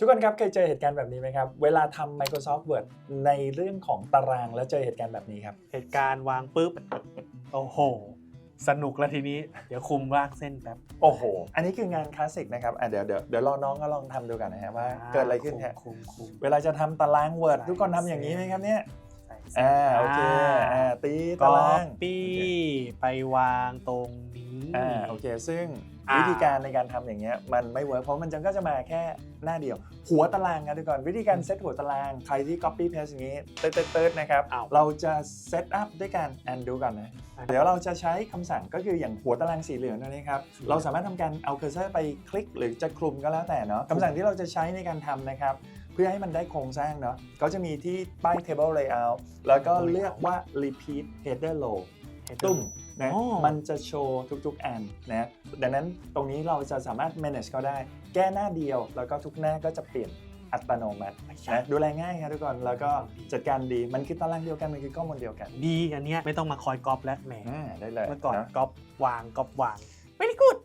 ทุกคนครับเคยเจอเหตุการณ์แบบนี้ไหมครับ เวลาทำ Microsoft Word ในเรื่องของตารางแล้วเจอเหตุการณ์แบบนี้ครับ เหตุการณ์วางปุ๊บ โอ้โห สนุกแล้วทีนี้ เดี๋ยวคุมลากเส้นแป๊บ โอ้โห อันนี้คืองานคลาสสิกนะครับอะเดี๋ยวเดี๋ยวเดี๋ยวรอน้องก็ลองทำดูกันนะฮะว่าเกิดอะไรขึ้นฮะคุมคุมเวลาจะทำตาราง Word ใส่ทุกคนทำอย่างนี้ไหมครับเนี่ยใส่เส้น อ่าโอเคอ่าตีก๊ตาอรางปปี้ไปวางตรงนี้อ่าโอเค ซึ่งอ่าวิธีการในการทำอย่างเงี้ยมันไม่เวิร์กเพราะมันจะก็จะมาแค่หน้าเดียว หัวตารางครับทุกคนวิธีการเซตหัวตารางใครที่ copy paste อย่างงี้เติร์ดเติร์ดนะครับอ้าวเราจะเซตอัพด้วยการแอนดูก่อนนะ เดี๋ยวเราจะใช้คำสั่งก็คืออย่างหัวตารางสีเหลืองนั่นเองครับสีเหลืองเราสามารถทำการเอาเคอร์เซอร์ไปคลิกหรือจะคลุมก็แล้วแต่เนาะคำสั่งที่เราจะใช้ในการทำนะครับเพื่อให้มันได้โครงสร้างเนาะก็จะมีที่ป้าย table layout แล้วก็เลือกว่า repeat header row ตุ้มนะอ๋อมันจะโชว์ทุกๆอันนะดังนั้นตรงนี้เราจะสามารถ manage ก็ได้ แก้หน้าเดียว แล้วก็ทุกหน้าก็จะเปลี่ยนอัตโนมัตินะดูแลง่ายครับทุกคน แล้วก็จัดการดีมันคือตารางเดียวกันมันคือข้อมูลเดียวกันดีอันเนี้ยไม่ต้องมาคอยก๊อปและแหมอ่าได้เลยเมื่อก่อนนะก๊อปวางก๊อปวาง very good